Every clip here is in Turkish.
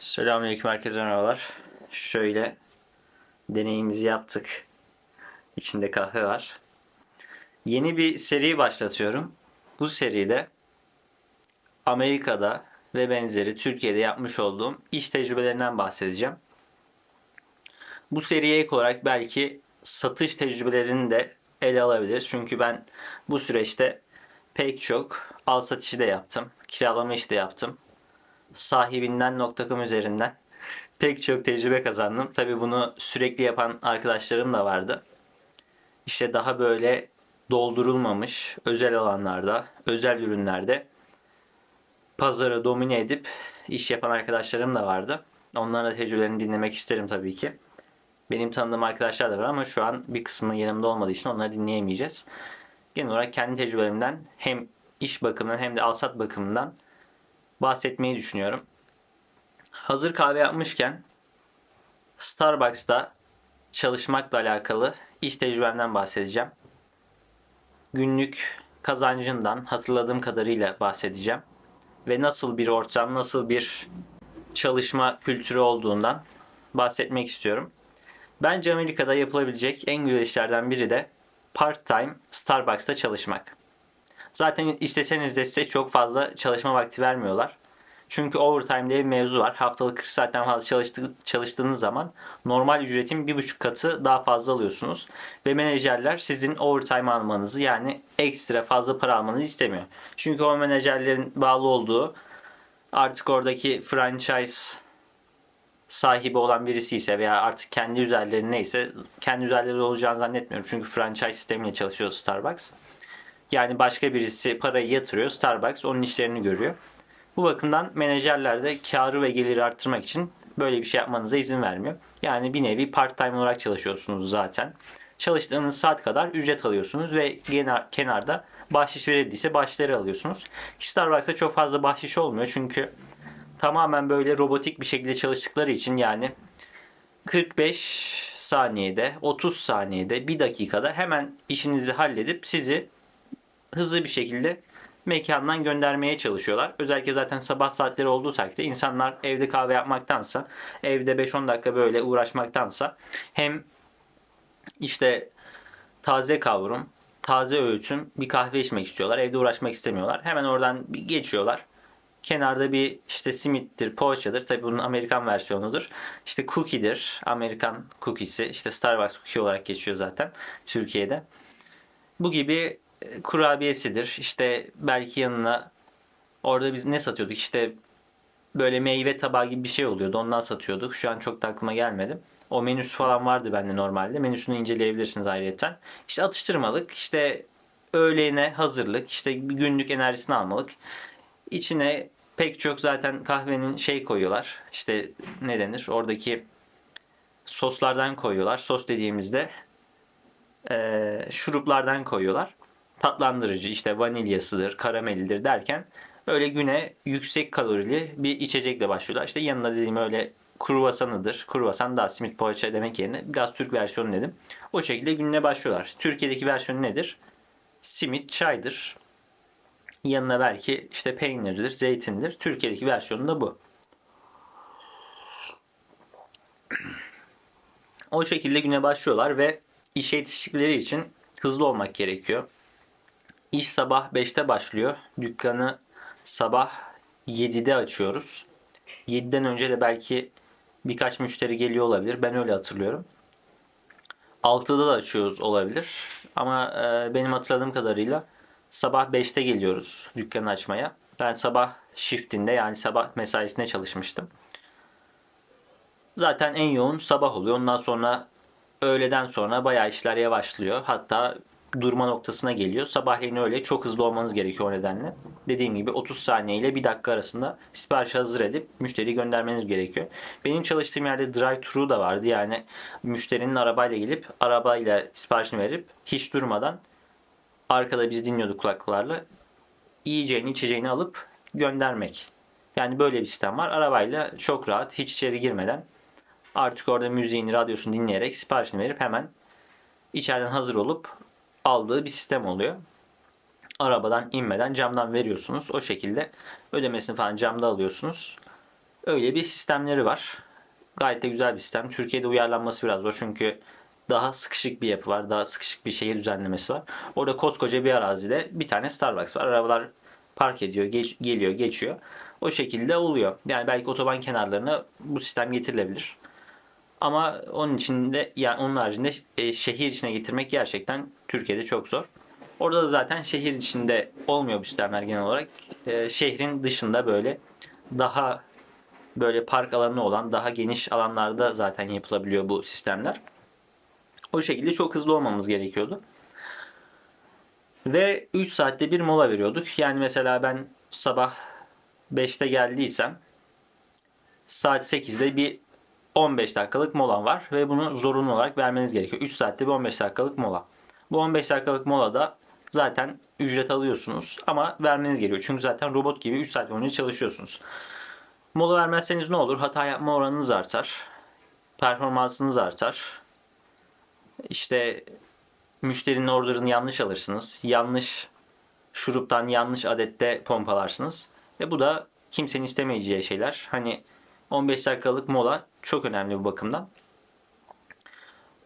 Selamünaleyküm herkese merhabalar. Şöyle deneyimizi yaptık. İçinde kahve var. Yeni bir seri başlatıyorum. Bu seride Amerika'da ve benzeri Türkiye'de yapmış olduğum iş tecrübelerinden bahsedeceğim. Bu seriye ek olarak belki satış tecrübelerini de ele alabiliriz. Çünkü ben bu süreçte pek çok al satışı da yaptım. Kiralama işi de yaptım sahibinden.com üzerinden pek çok tecrübe kazandım. Tabi bunu sürekli yapan arkadaşlarım da vardı. İşte daha böyle doldurulmamış özel alanlarda, özel ürünlerde pazarı domine edip iş yapan arkadaşlarım da vardı. Onların da tecrübelerini dinlemek isterim tabii ki. Benim tanıdığım arkadaşlar da var ama şu an bir kısmı yanımda olmadığı için onları dinleyemeyeceğiz. Genel olarak kendi tecrübelerimden hem iş bakımından hem de alsat bakımından bahsetmeyi düşünüyorum. Hazır kahve yapmışken Starbucks'ta çalışmakla alakalı iş tecrübemden bahsedeceğim. Günlük kazancından hatırladığım kadarıyla bahsedeceğim. Ve nasıl bir ortam, nasıl bir çalışma kültürü olduğundan bahsetmek istiyorum. Bence Amerika'da yapılabilecek en güzel işlerden biri de part-time Starbucks'ta çalışmak. Zaten isteseniz de size çok fazla çalışma vakti vermiyorlar. Çünkü overtime diye bir mevzu var. Haftalık 40 saatten fazla çalıştı, çalıştığınız zaman normal ücretin bir buçuk katı daha fazla alıyorsunuz. Ve menajerler sizin overtime almanızı yani ekstra fazla para almanızı istemiyor. Çünkü o menajerlerin bağlı olduğu artık oradaki franchise sahibi olan birisi ise veya artık kendi üzerleri neyse kendi üzerleri olacağını zannetmiyorum. Çünkü franchise sistemiyle çalışıyor Starbucks. Yani başka birisi parayı yatırıyor. Starbucks onun işlerini görüyor. Bu bakımdan menajerler de karı ve geliri arttırmak için böyle bir şey yapmanıza izin vermiyor. Yani bir nevi part time olarak çalışıyorsunuz zaten. Çalıştığınız saat kadar ücret alıyorsunuz ve kenar, kenarda bahşiş verildiyse bahşişleri alıyorsunuz. Ki Starbucks'ta çok fazla bahşiş olmuyor çünkü tamamen böyle robotik bir şekilde çalıştıkları için yani 45 saniyede, 30 saniyede, 1 dakikada hemen işinizi halledip sizi hızlı bir şekilde mekandan göndermeye çalışıyorlar. Özellikle zaten sabah saatleri olduğu takdirde insanlar evde kahve yapmaktansa, evde 5-10 dakika böyle uğraşmaktansa hem işte taze kavrum, taze öğütüm bir kahve içmek istiyorlar. Evde uğraşmak istemiyorlar. Hemen oradan geçiyorlar. Kenarda bir işte simittir, poğaçadır. Tabii bunun Amerikan versiyonudur. İşte cookie'dir. Amerikan cookie'si. İşte Starbucks cookie olarak geçiyor zaten Türkiye'de. Bu gibi kurabiyesidir. İşte belki yanına orada biz ne satıyorduk? İşte böyle meyve tabağı gibi bir şey oluyordu. Ondan satıyorduk. Şu an çok da aklıma gelmedi. O menüsü falan vardı bende normalde. Menüsünü inceleyebilirsiniz ayrıca. İşte atıştırmalık, işte öğleğine hazırlık, işte günlük enerjisini almalık. İçine pek çok zaten kahvenin şey koyuyorlar. İşte ne denir? Oradaki soslardan koyuyorlar. Sos dediğimizde e, şuruplardan koyuyorlar tatlandırıcı işte vanilyasıdır, karamelidir derken öyle güne yüksek kalorili bir içecekle başlıyorlar. İşte yanına dediğim öyle kruvasanıdır. Kruvasan daha simit poğaça demek yerine biraz Türk versiyonu dedim. O şekilde gününe başlıyorlar. Türkiye'deki versiyonu nedir? Simit, çaydır. Yanına belki işte peynirdir, zeytindir. Türkiye'deki versiyonu da bu. O şekilde güne başlıyorlar ve işe yetiştikleri için hızlı olmak gerekiyor. İş sabah 5'te başlıyor. Dükkanı sabah 7'de açıyoruz. 7'den önce de belki birkaç müşteri geliyor olabilir. Ben öyle hatırlıyorum. 6'da da açıyoruz olabilir. Ama e, benim hatırladığım kadarıyla sabah 5'te geliyoruz dükkanı açmaya. Ben sabah shiftinde yani sabah mesaisinde çalışmıştım. Zaten en yoğun sabah oluyor. Ondan sonra öğleden sonra bayağı işler yavaşlıyor. Hatta durma noktasına geliyor. Sabahleyin öyle çok hızlı olmanız gerekiyor o nedenle. Dediğim gibi 30 saniye ile 1 dakika arasında sipariş hazır edip müşteriyi göndermeniz gerekiyor. Benim çalıştığım yerde drive thru da vardı. Yani müşterinin arabayla gelip arabayla siparişini verip hiç durmadan arkada biz dinliyorduk kulaklıklarla yiyeceğini içeceğini alıp göndermek. Yani böyle bir sistem var. Arabayla çok rahat hiç içeri girmeden artık orada müziğini, radyosunu dinleyerek siparişini verip hemen içeriden hazır olup aldığı bir sistem oluyor. Arabadan inmeden camdan veriyorsunuz. O şekilde ödemesini falan camda alıyorsunuz. Öyle bir sistemleri var. Gayet de güzel bir sistem. Türkiye'de uyarlanması biraz zor çünkü daha sıkışık bir yapı var. Daha sıkışık bir şehir düzenlemesi var. Orada koskoca bir arazide bir tane Starbucks var. Arabalar park ediyor, geç- geliyor, geçiyor. O şekilde oluyor. Yani belki otoban kenarlarına bu sistem getirilebilir. Ama onun içinde yani onun haricinde e, şehir içine getirmek gerçekten Türkiye'de çok zor. Orada da zaten şehir içinde olmuyor bu sistemler genel olarak. E, şehrin dışında böyle daha böyle park alanı olan daha geniş alanlarda zaten yapılabiliyor bu sistemler. O şekilde çok hızlı olmamız gerekiyordu. Ve 3 saatte bir mola veriyorduk. Yani mesela ben sabah 5'te geldiysem saat 8'de bir 15 dakikalık molan var ve bunu zorunlu olarak vermeniz gerekiyor. 3 saatte bir 15 dakikalık mola. Bu 15 dakikalık molada zaten ücret alıyorsunuz ama vermeniz gerekiyor. Çünkü zaten robot gibi 3 saat boyunca çalışıyorsunuz. Mola vermezseniz ne olur? Hata yapma oranınız artar. Performansınız artar. İşte müşterinin orderını yanlış alırsınız. Yanlış şuruptan yanlış adette pompalarsınız. Ve bu da kimsenin istemeyeceği şeyler. Hani 15 dakikalık mola çok önemli bu bakımdan.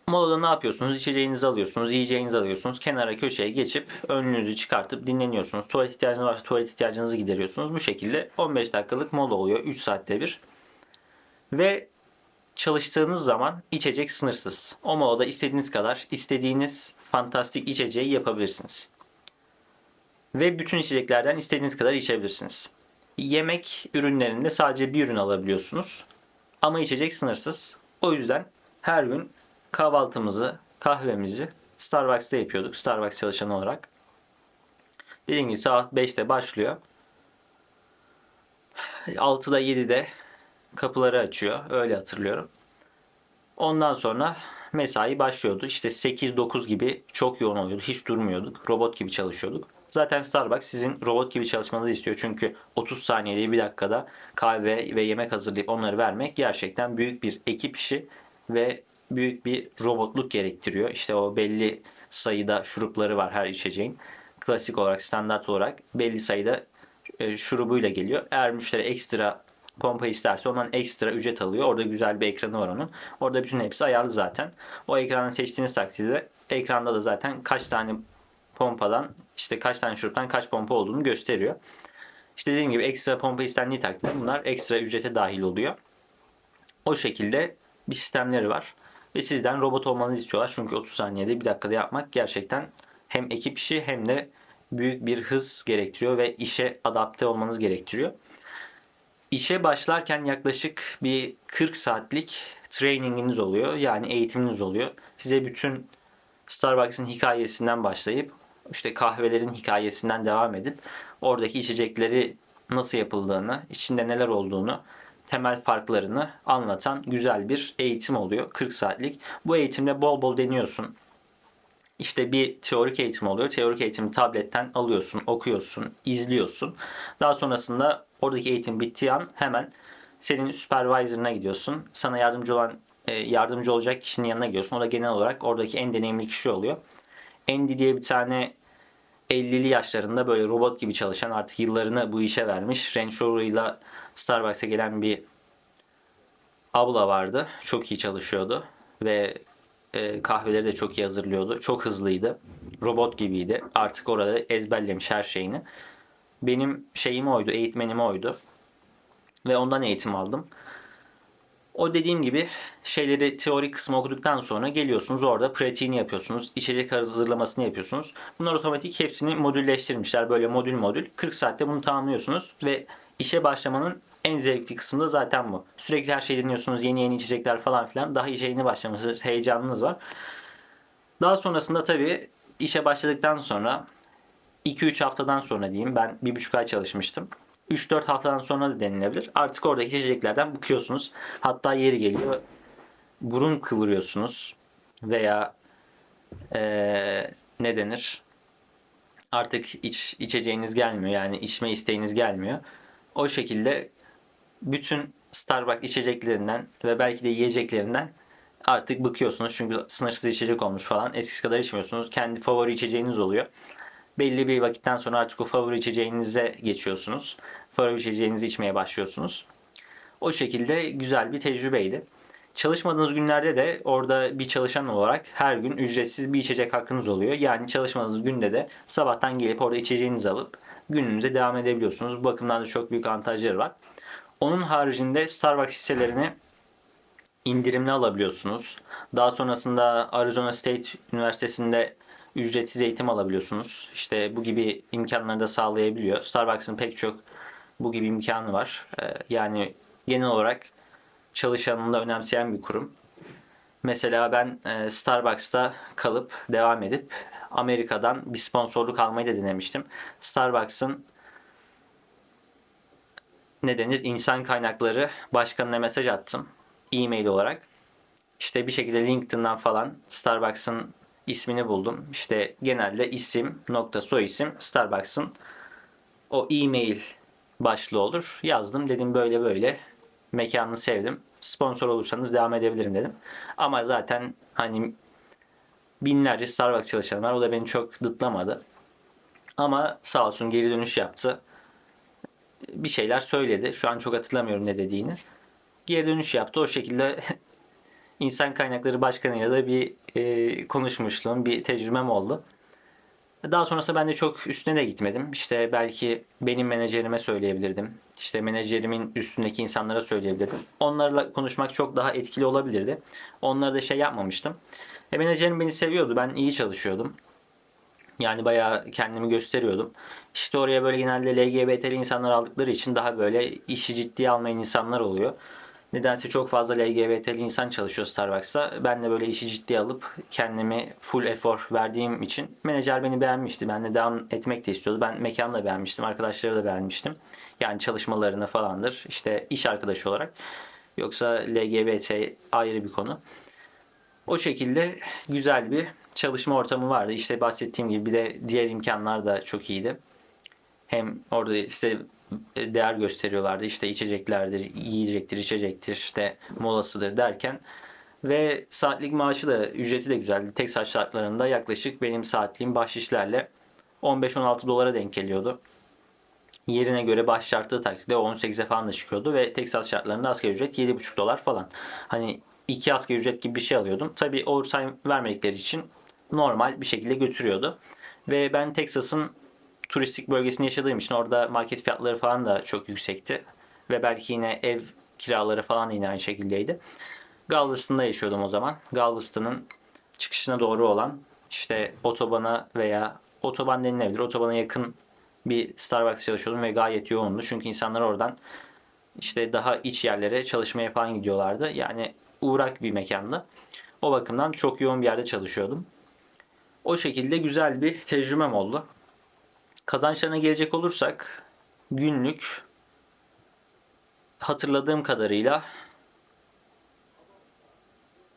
Molada ne yapıyorsunuz? İçeceğinizi alıyorsunuz, yiyeceğinizi alıyorsunuz. Kenara köşeye geçip önünüzü çıkartıp dinleniyorsunuz. Tuvalet ihtiyacınız varsa tuvalet ihtiyacınızı gideriyorsunuz. Bu şekilde 15 dakikalık mola oluyor 3 saatte bir. Ve çalıştığınız zaman içecek sınırsız. O molada istediğiniz kadar istediğiniz fantastik içeceği yapabilirsiniz. Ve bütün içeceklerden istediğiniz kadar içebilirsiniz. Yemek ürünlerinde sadece bir ürün alabiliyorsunuz. Ama içecek sınırsız. O yüzden her gün kahvaltımızı, kahvemizi Starbucks'ta yapıyorduk. Starbucks çalışanı olarak. Dediğim gibi saat 5'te başlıyor. 6'da 7'de kapıları açıyor. Öyle hatırlıyorum. Ondan sonra mesai başlıyordu. İşte 8-9 gibi çok yoğun oluyordu. Hiç durmuyorduk. Robot gibi çalışıyorduk. Zaten Starbucks sizin robot gibi çalışmanızı istiyor. Çünkü 30 saniyede bir dakikada kahve ve yemek hazırlayıp onları vermek gerçekten büyük bir ekip işi ve büyük bir robotluk gerektiriyor. İşte o belli sayıda şurupları var her içeceğin. Klasik olarak, standart olarak belli sayıda e, şurubuyla geliyor. Eğer müşteri ekstra pompa isterse ondan ekstra ücret alıyor. Orada güzel bir ekranı var onun. Orada bütün hepsi ayarlı zaten. O ekranı seçtiğiniz takdirde ekranda da zaten kaç tane pompadan işte kaç tane şuruptan kaç pompa olduğunu gösteriyor. İşte dediğim gibi ekstra pompa istendiği takdirde bunlar ekstra ücrete dahil oluyor. O şekilde bir sistemleri var. Ve sizden robot olmanızı istiyorlar. Çünkü 30 saniyede bir dakikada yapmak gerçekten hem ekip işi hem de büyük bir hız gerektiriyor ve işe adapte olmanız gerektiriyor. İşe başlarken yaklaşık bir 40 saatlik traininginiz oluyor. Yani eğitiminiz oluyor. Size bütün Starbucks'ın hikayesinden başlayıp işte kahvelerin hikayesinden devam edip oradaki içecekleri nasıl yapıldığını, içinde neler olduğunu, temel farklarını anlatan güzel bir eğitim oluyor. 40 saatlik. Bu eğitimde bol bol deniyorsun. İşte bir teorik eğitim oluyor. Teorik eğitimi tabletten alıyorsun, okuyorsun, izliyorsun. Daha sonrasında oradaki eğitim bittiği an hemen senin supervisor'ına gidiyorsun. Sana yardımcı olan e, yardımcı olacak kişinin yanına gidiyorsun. O da genel olarak oradaki en deneyimli kişi oluyor. Andy diye bir tane 50'li yaşlarında böyle robot gibi çalışan artık yıllarını bu işe vermiş. Range Rover'ıyla Starbucks'a gelen bir abla vardı. Çok iyi çalışıyordu ve e, kahveleri de çok iyi hazırlıyordu. Çok hızlıydı. Robot gibiydi. Artık orada ezberlemiş her şeyini. Benim şeyim oydu, eğitmenim oydu. Ve ondan eğitim aldım. O dediğim gibi şeyleri teorik kısmı okuduktan sonra geliyorsunuz orada pratiğini yapıyorsunuz. içecek hazırlamasını yapıyorsunuz. Bunlar otomatik hepsini modülleştirmişler. Böyle modül modül. 40 saatte bunu tamamlıyorsunuz ve işe başlamanın en zevkli kısmı da zaten bu. Sürekli her şeyi dinliyorsunuz. Yeni yeni içecekler falan filan. Daha işe yeni başlamışsınız. Heyecanınız var. Daha sonrasında tabii işe başladıktan sonra 2-3 haftadan sonra diyeyim ben 1,5 ay çalışmıştım. 3-4 haftadan sonra da denilebilir. Artık oradaki içeceklerden bıkıyorsunuz. Hatta yeri geliyor burun kıvırıyorsunuz veya ee, ne denir? Artık iç, içeceğiniz gelmiyor yani içme isteğiniz gelmiyor. O şekilde bütün Starbucks içeceklerinden ve belki de yiyeceklerinden artık bıkıyorsunuz. Çünkü sınırsız içecek olmuş falan. Eskisi kadar içmiyorsunuz. Kendi favori içeceğiniz oluyor. Belli bir vakitten sonra artık o favori içeceğinize geçiyorsunuz. Favori içeceğinizi içmeye başlıyorsunuz. O şekilde güzel bir tecrübeydi. Çalışmadığınız günlerde de orada bir çalışan olarak her gün ücretsiz bir içecek hakkınız oluyor. Yani çalışmadığınız günde de sabahtan gelip orada içeceğinizi alıp gününüze devam edebiliyorsunuz. Bu bakımdan da çok büyük avantajları var. Onun haricinde Starbucks hisselerini indirimli alabiliyorsunuz. Daha sonrasında Arizona State Üniversitesi'nde ücretsiz eğitim alabiliyorsunuz. İşte bu gibi imkanları da sağlayabiliyor. Starbucks'ın pek çok bu gibi imkanı var. Ee, Yani genel olarak çalışanını da önemseyen bir kurum. Mesela ben e, Starbucks'ta kalıp devam edip Amerika'dan bir sponsorluk almayı da denemiştim. Starbucks'ın ne denir insan kaynakları başkanına mesaj attım e-mail olarak. İşte bir şekilde LinkedIn'dan falan Starbucks'ın ismini buldum. İşte genelde isim nokta soy isim Starbucks'ın o e-mail başlığı olur. Yazdım dedim böyle böyle mekanını sevdim. Sponsor olursanız devam edebilirim dedim. Ama zaten hani binlerce Starbucks çalışanı var. O da beni çok dıtlamadı. Ama sağ olsun geri dönüş yaptı. Bir şeyler söyledi. Şu an çok hatırlamıyorum ne dediğini. Geri dönüş yaptı. O şekilde insan kaynakları başkanıyla da bir e, konuşmuşluğum, bir tecrübem oldu. Daha sonrasında ben de çok üstüne de gitmedim. İşte belki benim menajerime söyleyebilirdim. İşte menajerimin üstündeki insanlara söyleyebilirdim. Onlarla konuşmak çok daha etkili olabilirdi. Onlara da şey yapmamıştım. E, menajerim beni seviyordu. Ben iyi çalışıyordum. Yani bayağı kendimi gösteriyordum. İşte oraya böyle genelde LGBT'li insanlar aldıkları için daha böyle işi ciddiye almayan insanlar oluyor. Nedense çok fazla LGBT'li insan çalışıyor Starbucks'ta. Ben de böyle işi ciddiye alıp kendimi full efor verdiğim için menajer beni beğenmişti. Ben de devam etmek de istiyordu. Ben mekanı da beğenmiştim. Arkadaşları da beğenmiştim. Yani çalışmalarını falandır. İşte iş arkadaşı olarak. Yoksa LGBT ayrı bir konu. O şekilde güzel bir çalışma ortamı vardı. İşte bahsettiğim gibi bir de diğer imkanlar da çok iyiydi. Hem orada size değer gösteriyorlardı. İşte içeceklerdir, yiyecektir, içecektir, işte molasıdır derken ve saatlik maaşı da ücreti de güzeldi. Tek saat şartlarında yaklaşık benim saatliğim bahşişlerle 15-16 dolara denk geliyordu. Yerine göre baş şartlı takdirde 18'e falan da çıkıyordu ve saat şartlarında asgari ücret 7,5 dolar falan. Hani iki asgari ücret gibi bir şey alıyordum. Tabi overtime vermedikleri için normal bir şekilde götürüyordu. Ve ben Texas'ın turistik bölgesinde yaşadığım için orada market fiyatları falan da çok yüksekti. Ve belki yine ev kiraları falan yine aynı şekildeydi. Galveston'da yaşıyordum o zaman. Galveston'ın çıkışına doğru olan işte otobana veya otoban denilebilir. Otobana yakın bir Starbucks çalışıyordum ve gayet yoğundu. Çünkü insanlar oradan işte daha iç yerlere çalışmaya falan gidiyorlardı. Yani uğrak bir mekandı. O bakımdan çok yoğun bir yerde çalışıyordum. O şekilde güzel bir tecrübem oldu. Kazançlarına gelecek olursak günlük hatırladığım kadarıyla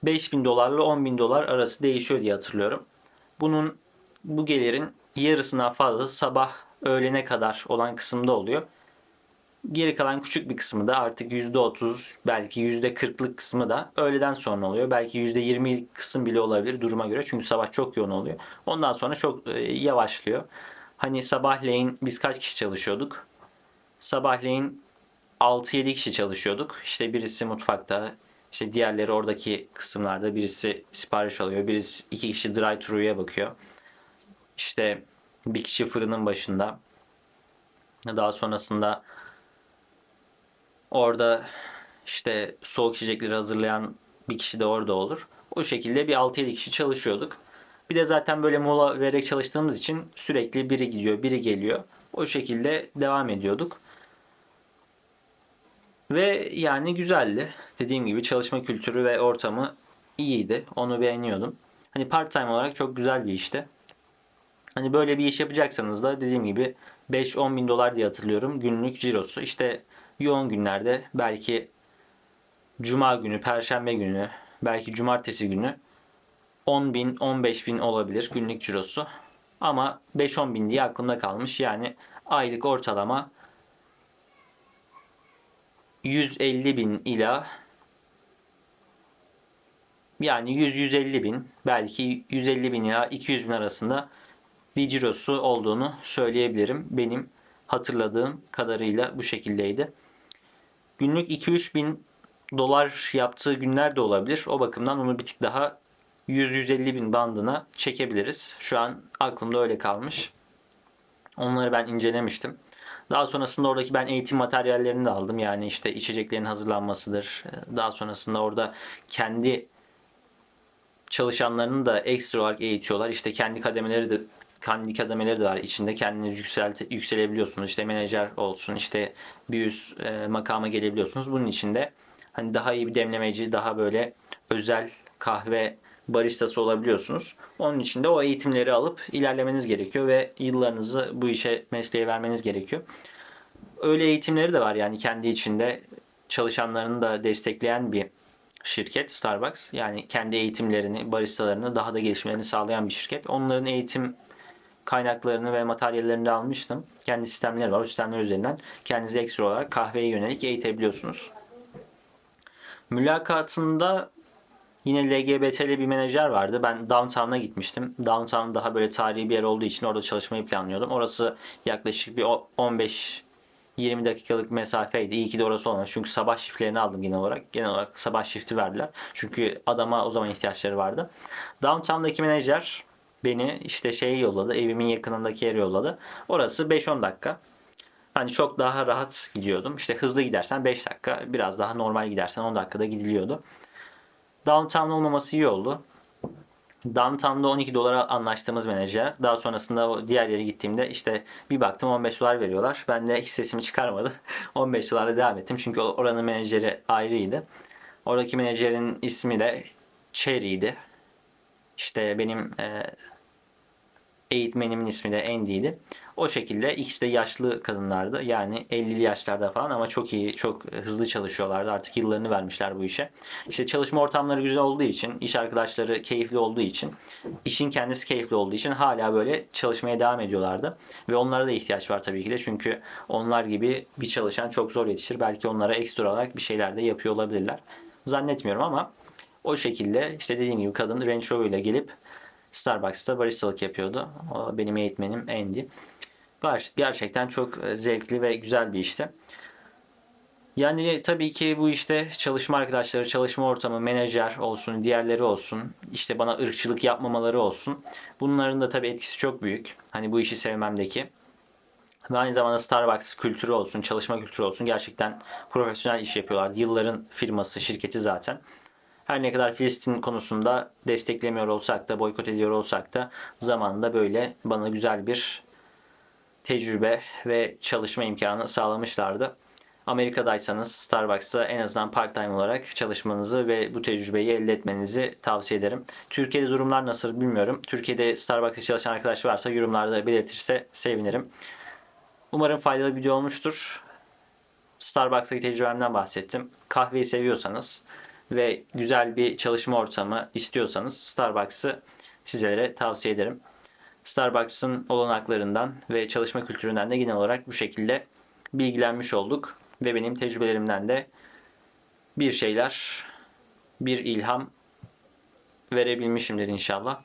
5000 dolarla 10.000 dolar arası değişiyor diye hatırlıyorum. Bunun bu gelirin yarısından fazlası sabah öğlene kadar olan kısımda oluyor. Geri kalan küçük bir kısmı da artık %30 belki %40'lık kısmı da öğleden sonra oluyor. Belki %20'lik kısım bile olabilir duruma göre. Çünkü sabah çok yoğun oluyor. Ondan sonra çok e, yavaşlıyor. Hani sabahleyin biz kaç kişi çalışıyorduk? Sabahleyin 6-7 kişi çalışıyorduk. İşte birisi mutfakta, işte diğerleri oradaki kısımlarda birisi sipariş alıyor. Birisi iki kişi dry thru'ya bakıyor. İşte bir kişi fırının başında. Daha sonrasında orada işte soğuk içecekleri hazırlayan bir kişi de orada olur. O şekilde bir 6-7 kişi çalışıyorduk. Bir de zaten böyle mola vererek çalıştığımız için sürekli biri gidiyor, biri geliyor. O şekilde devam ediyorduk. Ve yani güzeldi. Dediğim gibi çalışma kültürü ve ortamı iyiydi. Onu beğeniyordum. Hani part time olarak çok güzel bir işti. Hani böyle bir iş yapacaksanız da dediğim gibi 5-10 bin dolar diye hatırlıyorum günlük cirosu. İşte yoğun günlerde belki cuma günü, perşembe günü, belki cumartesi günü 10 bin, 15 bin olabilir günlük cirosu. Ama 5-10 bin diye aklımda kalmış. Yani aylık ortalama 150 bin ila yani 100-150 bin belki 150 bin ila 200 bin arasında bir cirosu olduğunu söyleyebilirim. Benim hatırladığım kadarıyla bu şekildeydi. günlük 2-3 bin dolar yaptığı günler de olabilir. O bakımdan onu bir tık daha 100-150 bin bandına çekebiliriz. Şu an aklımda öyle kalmış. Onları ben incelemiştim. Daha sonrasında oradaki ben eğitim materyallerini de aldım. Yani işte içeceklerin hazırlanmasıdır. Daha sonrasında orada kendi çalışanlarını da ekstra olarak eğitiyorlar. İşte kendi kademeleri de kendi kademeleri de var içinde kendiniz yükselte, yükselebiliyorsunuz. İşte menajer olsun, işte bir üst e, makama gelebiliyorsunuz. Bunun içinde hani daha iyi bir demlemeci, daha böyle özel kahve baristası olabiliyorsunuz. Onun için de o eğitimleri alıp ilerlemeniz gerekiyor ve yıllarınızı bu işe mesleğe vermeniz gerekiyor. Öyle eğitimleri de var yani kendi içinde çalışanlarını da destekleyen bir şirket Starbucks. Yani kendi eğitimlerini, baristalarını daha da gelişmelerini sağlayan bir şirket. Onların eğitim kaynaklarını ve materyallerini de almıştım. Kendi sistemleri var. O sistemler üzerinden kendinizi ekstra olarak kahveye yönelik eğitebiliyorsunuz. Mülakatında yine LGBT'li bir menajer vardı. Ben Downtown'a gitmiştim. Downtown daha böyle tarihi bir yer olduğu için orada çalışmayı planlıyordum. Orası yaklaşık bir 15 20 dakikalık mesafeydi. İyi ki de orası olmamış. Çünkü sabah shiftlerini aldım genel olarak. Genel olarak sabah shifti verdiler. Çünkü adama o zaman ihtiyaçları vardı. Downtown'daki menajer beni işte şeye yolladı. Evimin yakınındaki yere yolladı. Orası 5-10 dakika. Hani çok daha rahat gidiyordum. İşte hızlı gidersen 5 dakika, biraz daha normal gidersen 10 dakikada gidiliyordu. Downtown olmaması iyi oldu. Downtown'da 12 dolara anlaştığımız menajer. Daha sonrasında diğer yere gittiğimde işte bir baktım 15 dolar veriyorlar. Ben de hiç sesimi çıkarmadı. 15 dolarla devam ettim. Çünkü oranın menajeri ayrıydı. Oradaki menajerin ismi de Cherry'ydi. İşte benim e, eğitmenimin ismi de Andy'ydi. O şekilde ikisi de yaşlı kadınlardı. Yani 50'li yaşlarda falan ama çok iyi, çok hızlı çalışıyorlardı. Artık yıllarını vermişler bu işe. İşte çalışma ortamları güzel olduğu için, iş arkadaşları keyifli olduğu için, işin kendisi keyifli olduğu için hala böyle çalışmaya devam ediyorlardı. Ve onlara da ihtiyaç var tabii ki de. Çünkü onlar gibi bir çalışan çok zor yetişir. Belki onlara ekstra olarak bir şeyler de yapıyor olabilirler. Zannetmiyorum ama o şekilde işte dediğim gibi kadın Range Rover ile gelip Starbucks'ta baristalık yapıyordu. O benim eğitmenim Andy. Gerçekten çok e, zevkli ve güzel bir işti. Yani tabii ki bu işte çalışma arkadaşları, çalışma ortamı, menajer olsun, diğerleri olsun, işte bana ırkçılık yapmamaları olsun. Bunların da tabii etkisi çok büyük. Hani bu işi sevmemdeki. Ve aynı zamanda Starbucks kültürü olsun, çalışma kültürü olsun gerçekten profesyonel iş yapıyorlar. Yılların firması, şirketi zaten. Her ne kadar Filistin konusunda desteklemiyor olsak da, boykot ediyor olsak da zamanında böyle bana güzel bir tecrübe ve çalışma imkanı sağlamışlardı. Amerika'daysanız Starbucks'ta en azından part-time olarak çalışmanızı ve bu tecrübeyi elde etmenizi tavsiye ederim. Türkiye'de durumlar nasıl bilmiyorum. Türkiye'de Starbucks'ta çalışan arkadaş varsa yorumlarda belirtirse sevinirim. Umarım faydalı bir video olmuştur. Starbucks'taki tecrübemden bahsettim. Kahveyi seviyorsanız ve güzel bir çalışma ortamı istiyorsanız Starbucks'ı sizlere tavsiye ederim. Starbucks'ın olanaklarından ve çalışma kültüründen de genel olarak bu şekilde bilgilenmiş olduk. Ve benim tecrübelerimden de bir şeyler, bir ilham verebilmişimdir inşallah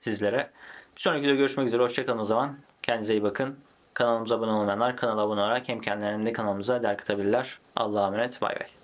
sizlere. Bir sonraki videoda görüşmek üzere. Hoşçakalın o zaman. Kendinize iyi bakın. Kanalımıza abone olmayanlar kanala abone olarak hem kendilerine de kanalımıza değer katabilirler. Allah'a emanet. Bay bay.